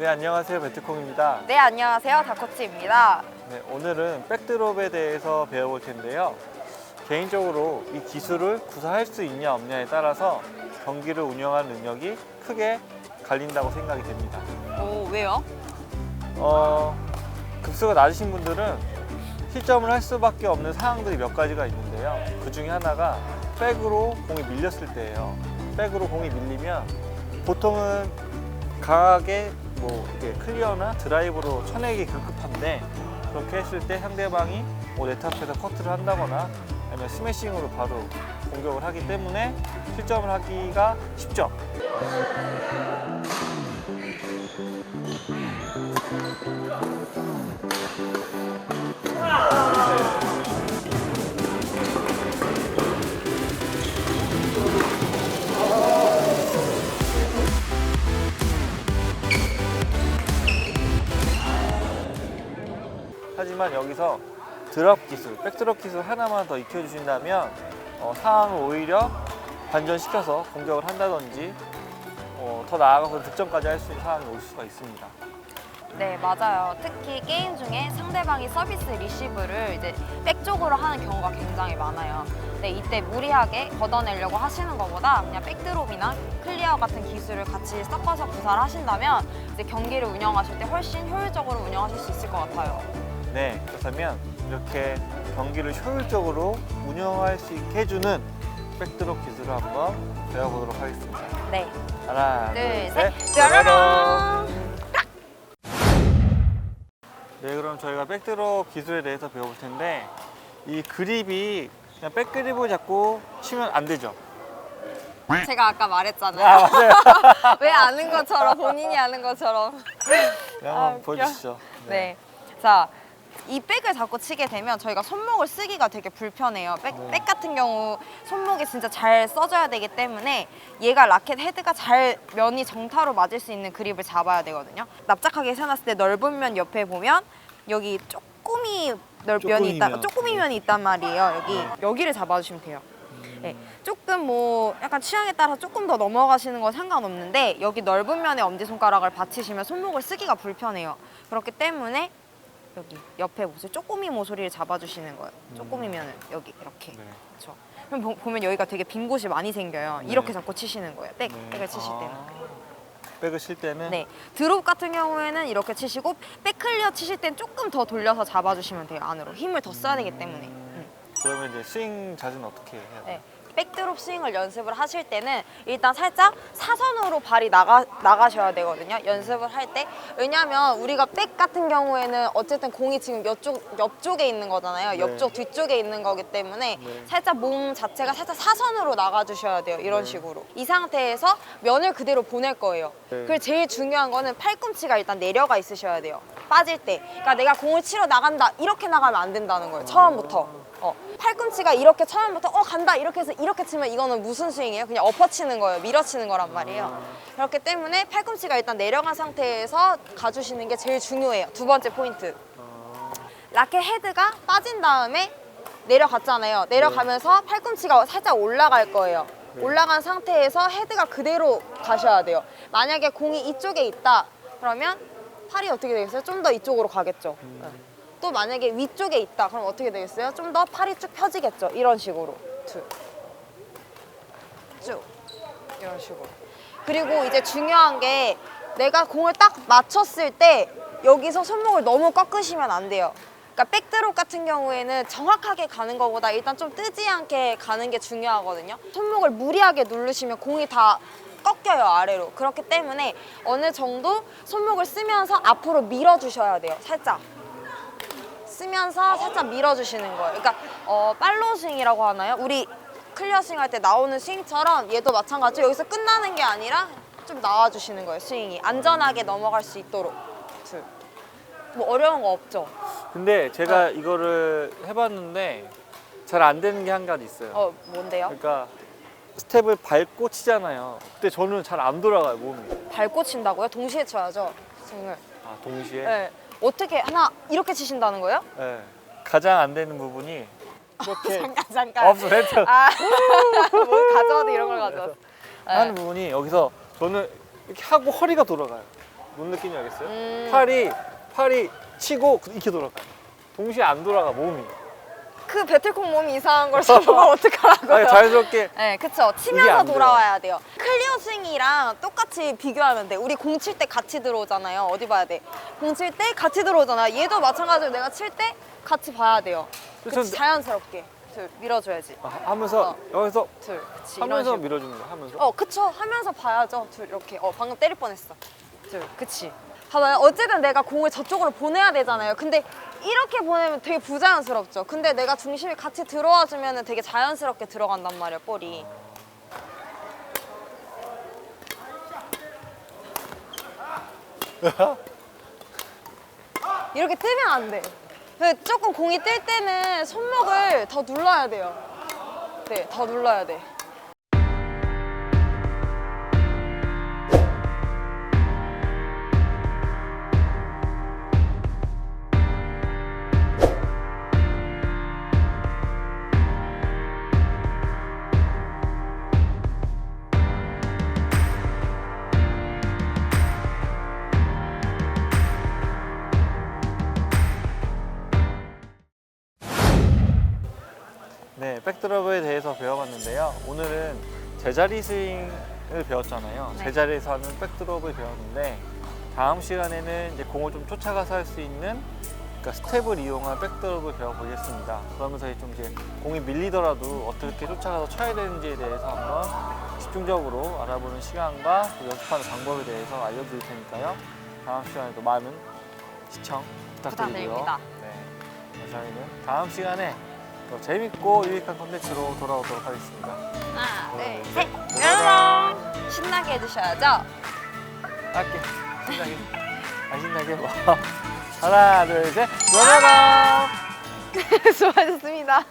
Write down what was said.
네, 안녕하세요. 베트콩입니다. 네, 안녕하세요. 다코치입니다. 네, 오늘은 백드롭에 대해서 배워볼 텐데요. 개인적으로 이 기술을 구사할 수 있냐 없냐에 따라서 경기를 운영하는 능력이 크게 갈린다고 생각이 됩니다. 오, 왜요? 어, 급수가 낮으신 분들은 실점을 할 수밖에 없는 상황들이 몇 가지가 있는데요. 그 중에 하나가 백으로 공이 밀렸을 때예요. 백으로 공이 밀리면 보통은 강하게 뭐 이렇게 클리어나 드라이브로 쳐내기 급급한데 그렇게 했을 때 상대방이 뭐 네트 앞에서 커트를 한다거나 아니면 스매싱으로 바로 공격을 하기 때문에 실점을 하기가 쉽죠. 여기서 드랍 기술, 백드랍 기술 하나만 더 익혀주신다면 어, 상황을 오히려 반전시켜서 공격을 한다든지 어, 더 나아가서 득점까지 할 수 있는 상황이 올 수가 있습니다. 네, 맞아요. 특히 게임 중에 상대방이 서비스 리시브를 이제 백 쪽으로 하는 경우가 굉장히 많아요. 근데 이때 무리하게 걷어내려고 하시는 것보다 그냥 백드롭이나 클리어 같은 기술을 같이 섞어서 구사를 하신다면 이제 경기를 운영하실 때 훨씬 효율적으로 운영하실 수 있을 것 같아요. 네, 그렇다면 이렇게 경기를 효율적으로 운영할 수 있게 해주는 백드롭 기술을 한번 배워보도록 하겠습니다. 네, 하나, 둘, 둘, 셋. 뾰로롱! 네, 그럼 저희가 백드롭 기술에 대해서 배워볼 텐데 이 그립이 그냥 백그립을 잡고 치면 안 되죠. 제가 아까 아, 말했잖아요. 맞아요. 왜 아는 것처럼 본인이 아는 것처럼. 네, 아, 한번 웃겨. 보여주시죠. 네. 자, 이 백을 잡고 치게 되면 저희가 손목을 쓰기가 되게 불편해요. 백, 네. 백 같은 경우 손목이 진짜 잘 써줘야 되기 때문에 얘가 라켓 헤드가 잘 면이 정타로 맞을 수 있는 그립을 잡아야 되거든요. 납작하게 세놨을 때 넓은 면 옆에 보면 여기 쪼꼬미 넓 면이 있다, 쪼꼬미면. 쪼꼬미 면이 있단 말이에요. 여기 여기를 잡아주시면 돼요. 음. 네, 조금 뭐 약간 취향에 따라 조금 더 넘어가시는 건 상관없는데 여기 넓은 면에 엄지 손가락을 받치시면 손목을 쓰기가 불편해요. 그렇기 때문에 여기 옆에 보세요. 쪼꼬미 모서리를 잡아주시는 거예요. 쪼꼬미 면을 여기 이렇게. 네. 그렇죠. 그럼 보- 보면 여기가 되게 빈 곳이 많이 생겨요. 네. 이렇게 잡고 치시는 거예요. 백, 네. 백을 치실 때는. 아, 백을 칠 때는 네. 드롭 같은 경우에는 이렇게 치시고 백 클리어 치실 땐 조금 더 돌려서 잡아주시면 돼요. 안으로 힘을 더 써야 되기 때문에. 음. 그러면 이제 스윙 자세는 어떻게 해야 돼요? 네. 백드롭 스윙을 연습을 하실 때는 일단 살짝 사선으로 발이 나가, 나가셔야 되거든요. 연습을 할 때. 왜냐면 우리가 백 같은 경우에는 어쨌든 공이 지금 옆쪽, 옆쪽에 있는 거잖아요. 네. 옆쪽, 뒤쪽에 있는 거기 때문에 네. 살짝 몸 자체가 살짝 사선으로 나가주셔야 돼요. 이런 네. 식으로. 이 상태에서 면을 그대로 보낼 거예요. 네. 그리고 제일 중요한 거는 팔꿈치가 일단 내려가 있으셔야 돼요. 빠질 때. 그러니까 내가 공을 치러 나간다. 이렇게 나가면 안 된다는 거예요. 처음부터. 어, 팔꿈치가 이렇게 처음부터 어 간다 이렇게 해서 이렇게 치면 이거는 무슨 스윙이에요? 그냥 엎어치는 거예요. 밀어치는 거란 말이에요. 그렇기 때문에 팔꿈치가 일단 내려간 상태에서 가주시는 게 제일 중요해요. 두 번째 포인트. 아, 라켓 헤드가 빠진 다음에 내려갔잖아요. 내려가면서 팔꿈치가 살짝 올라갈 거예요. 네. 올라간 상태에서 헤드가 그대로 가셔야 돼요. 만약에 공이 이쪽에 있다 그러면 팔이 어떻게 되겠어요? 좀 더 이쪽으로 가겠죠. 음. 네. 또 만약에 위쪽에 있다 그럼 어떻게 되겠어요? 좀 더 팔이 쭉 펴지겠죠. 이런 식으로 쭉. 쭉. 이런 식으로. 그리고 이제 중요한 게 내가 공을 딱 맞췄을 때 여기서 손목을 너무 꺾으시면 안 돼요. 그러니까 백드롭 같은 경우에는 정확하게 가는 것보다 일단 좀 뜨지 않게 가는 게 중요하거든요. 손목을 무리하게 누르시면 공이 다 꺾여요 아래로. 그렇기 때문에 어느 정도 손목을 쓰면서 앞으로 밀어주셔야 돼요. 살짝. 쓰면서 살짝 밀어주시는 거예요. 그러니까 어, 팔로우 스윙이라고 하나요? 우리 클리어 스윙 할 때 나오는 스윙처럼 얘도 마찬가지로 여기서 끝나는 게 아니라 좀 나와주시는 거예요. 스윙이 안전하게 넘어갈 수 있도록. 둘. 뭐 어려운 거 없죠? 근데 제가 어. 이거를 해봤는데 잘 안 되는 게 한 가지 있어요. 어 뭔데요? 그러니까 스텝을 밟고 치잖아요. 그때 저는 잘 안 돌아가요 몸이. 밟고 친다고요? 동시에 쳐야죠. 스윙을. 아 동시에. 네. 어떻게 하나 이렇게 치신다는 거예요? 네. 가장 안 되는 부분이 이렇게 잠깐 잠깐. 없어 했죠. 아, 뭘 가져와도 이런 걸 가져왔어. 네. 하는 부분이 여기서 저는 이렇게 하고 허리가 돌아가요. 뭔 느낌인지 알겠어요? 음. 팔이 팔이 치고 이렇게 돌아가. 동시에 안 돌아가 몸이. 그 배틀콩 몸이 이상한 걸 잡으면 어떡하라고요? 아니, 자연스럽게 네, 그쵸. 치면서 안 돼요. 돌아와야 돼요. 클리어 스윙이랑 똑같이 비교하면 돼. 우리 공 칠 때 같이 들어오잖아요. 어디 봐야 돼? 공 칠 때 같이 들어오잖아. 얘도 마찬가지로 내가 칠 때 같이 봐야 돼요. 그래서 그치, 자연스럽게. 둘, 밀어줘야지. 아, 하면서 어. 여기서 둘, 그치. 이런 하면서 식으로. 밀어주는 거야. 하면서. 어, 그쵸. 하면서 봐야죠. 둘, 이렇게. 어, 방금 때릴 뻔했어. 둘, 그치. 봐봐요. 어쨌든 내가 공을 저쪽으로 보내야 되잖아요. 근데 이렇게 보내면 되게 부자연스럽죠. 근데 내가 중심이 같이 들어와 주면 되게 자연스럽게 들어간단 말이야, 볼이. 이렇게 뜨면 안 돼. 근데 조금 공이 뜰 때는 손목을 더 눌러야 돼요. 네, 더 눌러야 돼. 백드롭에 대해서 배워봤는데요. 오늘은 제자리 스윙을 배웠잖아요. 네. 제자리에서 하는 백드롭을 배웠는데 다음 시간에는 이제 공을 좀 쫓아가서 할 수 있는 그러니까 스텝을 이용한 백드롭을 배워보겠습니다. 그러면서 좀 이제 공이 밀리더라도 어떻게 쫓아가서 쳐야 되는지에 대해서 한번 집중적으로 알아보는 시간과 또 연습하는 방법에 대해서 알려드릴 테니까요. 다음 시간에도 많은 시청 부탁드리고요. 부탁드립니다. 네, 저희는 다음 시간에 더 재밌고 유익한 콘텐츠로 돌아오도록 하겠습니다. 하나, 네, 둘, 네. 셋. 뾰로롱. 신나게 해주셔야죠. 할게. 신나게. 아, 신나게 뭐. 하나, 둘, 셋. 뾰로롱! 수고하셨습니다.